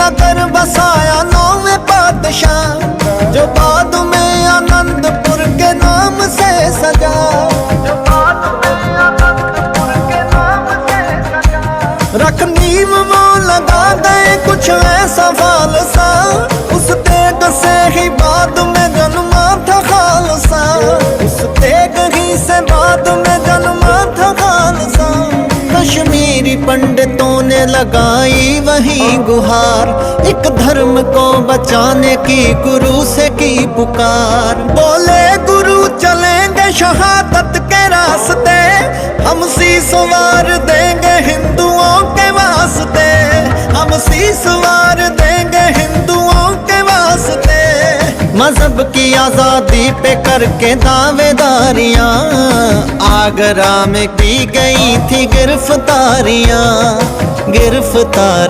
नगर बसाया नौवे पातशाह जो बाद में आनंदपुर के नाम से सजा जो बाद में आनंदपुर के नाम से सजा रख नींव वो लगा गए कुछ ऐसा फालसा उस तेग से ही बाद में जन्मा था खालसा उस तेग ही से बाद में जन्मा था खालसा कश्मीरी पंडितों ने लगाई वही गुहार। एक धर्म को बचाने की, गुरु से की पुकार। बोले, गुरु, चलेंगे शहादत के रास्ते। हम शीस वार देंगे हिंदुओं के वास्ते। हम शीस वार देंगे हिंदुओं के वास्ते। मज़हब की आज़ादी पे करके दावेदारियाँ। आगरा में की गई थी गिरफ्तारियाँ। ਗਿਰਫਤਾਰ